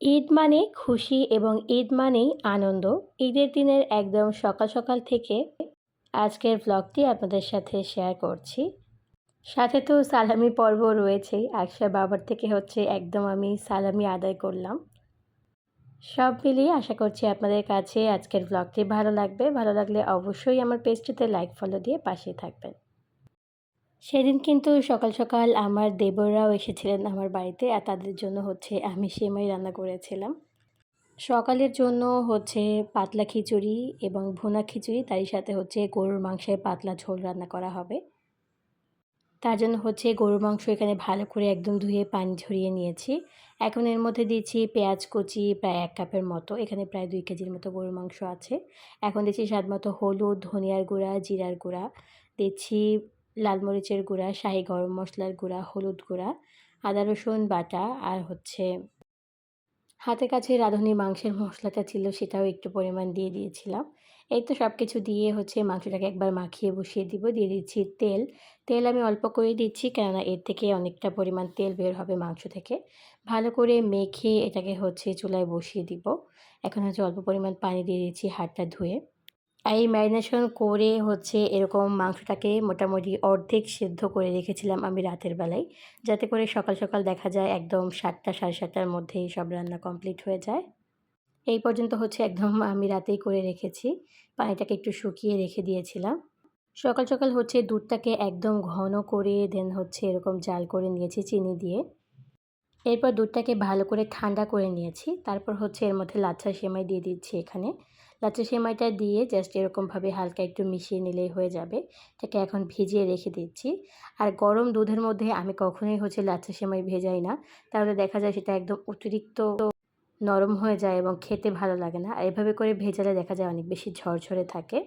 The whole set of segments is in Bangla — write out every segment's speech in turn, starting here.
ঈদ মানে খুশি এবং ঈদ মানেই আনন্দ। ঈদের দিনের একদম সকাল, সকাল থেকে আজকের ভ্লগটি আপনাদের সাথে শেয়ার করছি। সাথে তো সালামি পর্ব রয়েছেই। আকশা বাবার থেকে হচ্ছে একদম আমি সালামি আদায় করলাম। সব মিলিয়ে আশা করছি আপনাদের কাছে আজকের ভ্লগটি ভালো লাগবে। ভালো লাগলে অবশ্যই আমার পেজটিতে লাইক ফলো দিয়ে পাশেই থাকবেন। সেদিন কিন্তু সকাল সকাল আমার দেবররাও এসেছিলেন আমার বাড়িতে আর তাদের জন্য হচ্ছে আমি সেমাই রান্না করেছিলাম। সকালের জন্য হচ্ছে পাতলা খিচুড়ি এবং ভুনা খিচুড়ি, তারই সাথে হচ্ছে গরুর মাংসের পাতলা ঝোল রান্না করা হবে। তার জন্য হচ্ছে গরুর মাংস এখানে ভালো করে একদম ধুয়ে পানি ঝরিয়ে নিয়েছি। এখন এর মধ্যে দিচ্ছি পেঁয়াজ কুচি প্রায় এক কাপের মতো, এখানে প্রায় দুই কেজির মতো গরুর মাংস আছে। এখন দিচ্ছি স্বাদ মতো হলুদ, ধনিয়ার গুঁড়া, জিরার গুঁড়া। দিচ্ছি লাল মরিচের গুঁড়া, শাহি গরম মশলার গুঁড়া, হলুদ গুঁড়া, আদা, রসুন বাটা আর হচ্ছে হাতের কাছে রাঁধুনি মাংসের মশলাটা ছিল সেটাও একটু পরিমাণ দিয়ে দিয়েছিলাম। এই তো সব কিছু দিয়ে হচ্ছে মাংসটাকে একবার মাখিয়ে বসিয়ে দিব, দিয়ে দিচ্ছি তেল। তেল আমি অল্প করে দিচ্ছি কেননা এর থেকে অনেকটা পরিমাণ তেল বের হবে মাংস থেকে। ভালো করে মেখে এটাকে হচ্ছে চুলায় বসিয়ে দিব। এখন হচ্ছে অল্প পরিমাণ পানি দিয়ে দিচ্ছি হাতটা ধুয়ে। এই ম্যারিনেশন করে হচ্ছে এরকম মাংসটাকে মোটামুটি অর্ধেক সেদ্ধ করে রেখেছিলাম আমি রাতের বেলায়। যাতে করে সকাল সকাল দেখা যায় একদম সাতটা, সাড়ে সাতটার মধ্যেই সব রান্না কমপ্লিট হয়ে যায়। এই পর্যন্ত হচ্ছে একদম আমি রাতেই করে রেখেছি। পানিটাকে একটু শুকিয়ে রেখে দিয়েছিলাম। সকাল সকাল হচ্ছে দুধটাকে একদম ঘন করে দেন হচ্ছে এরকম জাল করে নিয়েছি চিনি দিয়ে। এরপর দুধটাকে ভালো করে ঠান্ডা করে নিয়েছি। তারপর হচ্ছে এর মধ্যে লাচ্ছা সেমাই দিয়ে দিচ্ছি এখানে। লাচ্চা সেমাইটা দিয়ে জাস্ট এরকমভাবে হালকা একটু মিশিয়ে নিলেই হয়ে যাবে। এটাকে এখন ভিজিয়ে রেখে দিচ্ছি। আর গরম দুধের মধ্যে আমি কখনোই হচ্ছে লাচ্চা সেমাই ভেজাই না। তাহলে দেখা যায় সেটা একদম অতিরিক্ত নরম হয়ে যায় এবং খেতে ভালো লাগে না। আর এভাবে করে ভেজালে দেখা যায় অনেক বেশি ঝরঝরে থাকে।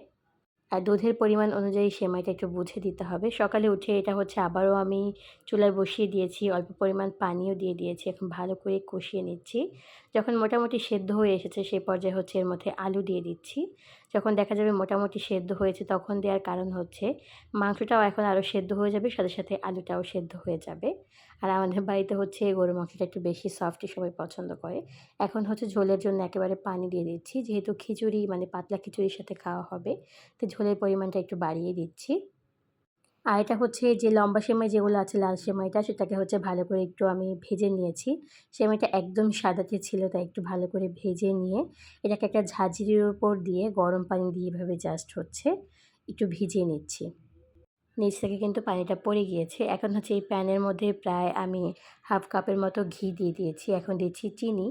আর দুধের পরিমাণ অনুযায়ী সেমাইটা একটু বুঝে দিতে হবে। সকালে উঠে এটা হচ্ছে আবারও আমি চুলায় বসিয়ে দিয়েছি, অল্প পরিমাণ পানিও দিয়ে দিয়েছি, এখন ভালো করে কষিয়ে নিচ্ছি। যখন মোটামুটি সেদ্ধ হয়ে এসেছে সেই পর্যায়ে হচ্ছে এর মধ্যে আলু দিয়ে দিচ্ছি। যখন দেখা যাবে মোটামুটি সেদ্ধ হয়েছে, তখন দেওয়ার কারণ হচ্ছে মাংসটাও এখন আরও সেদ্ধ হয়ে যাবে, সাথে সাথে আলুটাও সেদ্ধ হয়ে যাবে। আর আমাদের বাড়িতে হচ্ছে গরু মাংসটা একটু বেশি সফটই সবাই পছন্দ করে। এখন হচ্ছে ঝোলের জন্য একেবারে পানি দিয়ে দিচ্ছি, যেহেতু খিচুড়ি মানে পাতলা খিচুড়ির সাথে খাওয়া হবে, তো ঝোলের পরিমাণটা একটু বাড়িয়ে দিচ্ছি। আর এটা হচ্ছে যে লম্বা সেমাই যেগুলো আছে, লাল সেমাইটা, সেটাকে হচ্ছে ভালো করে একটু আমি ভেজে নিয়েছি। সেমাইটা একদম সাদাতে ছিল, তাই একটু ভালো করে ভেজে নিয়ে এটাকে একটা ঝাঁঝরির ওপর দিয়ে গরম পানি দিয়ে এভাবে জাস্ট হচ্ছে একটু ভিজিয়ে নিচ্ছি। নিচ থেকে কিন্তু পানিটা পড়ে গিয়েছে। এখন হচ্ছে এই প্যানের মধ্যে প্রায় আমি হাফ কাপের মতো ঘি দিয়ে দিয়েছি। এখন দিচ্ছি চিনি,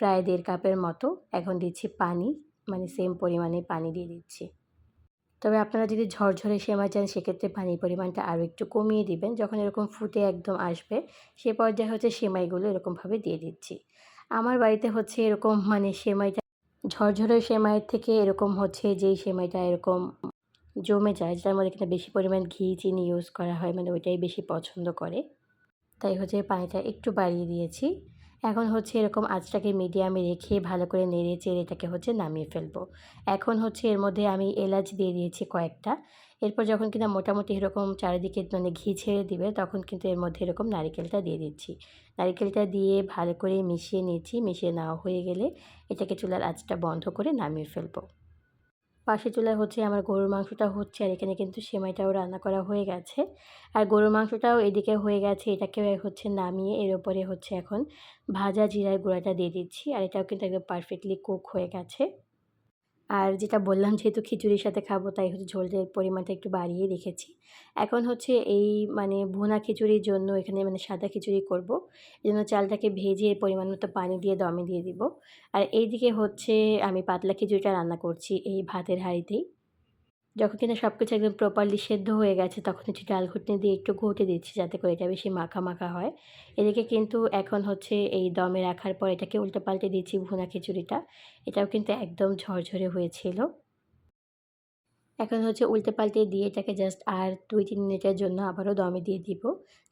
প্রায় দেড় কাপের মতো। এখন দিচ্ছি পানি মানে সেম পরিমাণে পানি দিয়ে দিচ্ছি। তবে আপনারা যদি ঝরঝরে সেমাই চান, সেক্ষেত্রে পানির পরিমাণটা আরও একটু কমিয়ে দিবেন। যখন এরকম ফুটে একদম আসবে, সে পর্যায়ে হচ্ছে সেমাইগুলো এরকমভাবে দিয়ে দিচ্ছি। আমার বাড়িতে হচ্ছে এরকম মানে সেমাইটা, ঝরঝরে সেমাইয়ের থেকে এরকম হচ্ছে যেই সেমাইটা এরকম জমে যায় যেটার মধ্যে কিনা বেশি পরিমাণ ঘি, চিনি ইউজ করা হয় মানে ওইটাই বেশি পছন্দ করে। তাই হচ্ছে পানিটা একটু বাড়িয়ে দিয়েছি। এখন হচ্ছে এরকম আঁচটাকে মিডিয়ামে রেখে ভালো করে নেড়ে চেড়ে এটাকে হচ্ছে নামিয়ে ফেলব। এখন হচ্ছে এর মধ্যে আমি এলাচ দিয়ে দিয়েছি কয়েকটা। এরপর যখন কিনা মোটামুটি এরকম চারিদিকে মানে ঘি ছেড়ে দিবে, তখন কিন্তু এর মধ্যে এরকম নারিকেলটা দিয়ে দিচ্ছি। নারিকেলটা দিয়ে ভালো করে মিশিয়ে নিয়েছি মিশিয়ে নেওয়া হয়ে গেলে এটাকে চুলার আঁচটা বন্ধ করে নামিয়ে ফেলব। পাশে চুলায় হচ্ছে আমার গরুর মাংসটা হচ্ছে আর এখানে কিন্তু সেমাইটাও রান্না করা হয়ে গেছে। আর গরুর মাংসটাও এদিকে হয়ে গেছে, এটাকে হচ্ছে নামিয়ে এর ওপরে হচ্ছে এখন ভাজা জিরার গুঁড়াটা দিয়ে দিচ্ছি। আর এটাও কিন্তু একদম পারফেক্টলি কুক হয়ে গেছে। আর যেটা বললাম যেহেতু খিচুড়ির সাথে খাব, তাই হচ্ছে ঝোলের পরিমাণটা একটু বাড়িয়ে রেখেছি। এখন হচ্ছে এই মানে ভুনা খিচুড়ির জন্য এখানে মানে সাদা খিচুড়ি করব। এই জন্য চালটাকে ভেজে পরিমাণ মতো পানি দিয়ে দমে দিয়ে দিব। আর এইদিকে হচ্ছে আমি পাতলা খিচুড়িটা রান্না করছি এই ভাতের হাঁড়িতেই। যখন কিনা সব কিছু একদম প্রপারলি সেদ্ধ হয়ে গেছে, তখন হচ্ছে ডাল ঘুটনি দিয়ে একটু ঘুটে দিচ্ছি যাতে করে এটা বেশি মাখা মাখা হয়। এদিকে কিন্তু এখন হচ্ছে এই দমে রাখার পর এটাকে উল্টে পাল্টে দিচ্ছি ভুনা খিচুড়িটা। এটাও কিন্তু একদম ঝরঝরে হয়েছিল। এখন হচ্ছে উল্টে পাল্টে দিয়ে এটাকে জাস্ট আর দুই, তিন মিনিটের জন্য আবারও দমে দিয়ে দিব।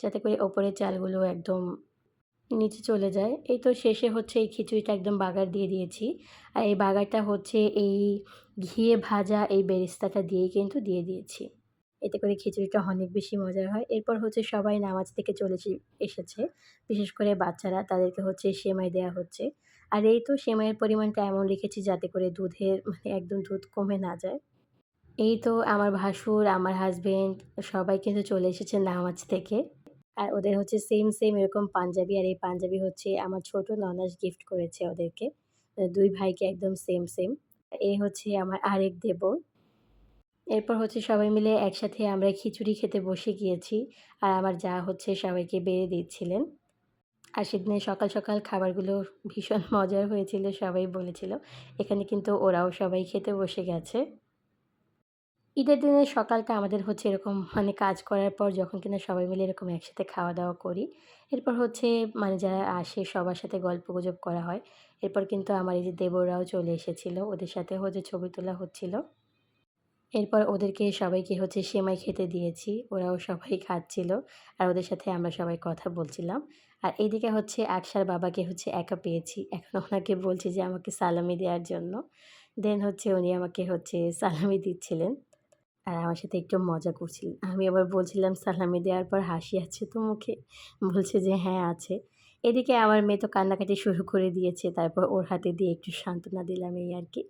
যাতে করে ওপরের চালগুলো একদম নিচে চলে যায়। এই তো শেষে হচ্ছে এই খিচুড়িটা একদম বাগার দিয়ে দিয়েছি। আর এই বাগারটা হচ্ছে এই ঘিয়ে ভাজা এই বেরেস্তাটা দিয়েই কিন্তু দিয়ে দিয়েছি। এতে করে খিচুড়িটা অনেক বেশি মজার হয়। এরপর হচ্ছে সবাই নামাজ থেকে চলে এসে- এসেছে। বিশেষ করে বাচ্চারা, তাদেরকে হচ্ছে সেমাই দেওয়া হচ্ছে। আর এই তো সেমাইয়ের পরিমাণটা এমন রেখেছি যাতে করে দুধের মানে একদম দুধ কমে না যায়। এই তো আমার ভাসুর, আমার হাজবেন্ড সবাই কিন্তু চলে এসেছে নামাজ থেকে। আর ওদের হচ্ছে সেম সেম এরকম পাঞ্জাবি আর এই পাঞ্জাবি হচ্ছে আমার ছোট ননাস গিফট করেছে ওদেরকে। দুই ভাইকে একদম সেম সেম এ হচ্ছে আমার আরেক দেবর। এরপর হচ্ছে সবাই মিলে একসাথে আমরা খিচুড়ি খেতে বসে গিয়েছি আর আমার যা হচ্ছে সবাইকে বেড়ে দিচ্ছিলেন। আর সেদিনে সকাল সকাল খাবারগুলো ভীষণ মজার হয়েছিল, সবাই বলেছিল। এখানে কিন্তু ওরাও সবাই খেতে বসে গেছে। ঈদের দিনের সকালটা আমাদের হচ্ছে এরকম মানে কাজ করার পর যখন কিনা সবাই মিলে এরকম একসাথে খাওয়া দাওয়া করি। এরপর হচ্ছে মানে যারা আসে সবার সাথে গল্প গুজব করা হয়। এরপর কিন্তু আমার এই যে দেবরাও চলে এসেছিল, ওদের সাথে হচ্ছে ছবি তোলা হচ্ছিল। এরপর ওদেরকে সবাইকে হচ্ছে সেমাই খেতে দিয়েছি, ওরাও সবাই খাচ্ছিল আর ওদের সাথে আমরা সবাই কথা বলছিলাম। আর এইদিকে হচ্ছে আকসার বাবাকে হচ্ছে একা পেয়েছি, এখন ওনাকে বলছি যে আমাকে সালামি দেওয়ার জন্য। দেন হচ্ছে উনি আমাকে হচ্ছে সালামি দিচ্ছিলেন। আর আমার সাথে একটু মজা করছিল। আমি আবার বলছিলাম, সালামি দেওয়ার পর হাসি আছে তো মুখে? বলছে যে হ্যাঁ আছে। এদিকে আমার মেয়ে তো কান্নাকাটি শুরু করে দিয়েছে। তারপর ওর হাতে দিয়ে একটু সান্ত্বনা দিলাম এই আর কি।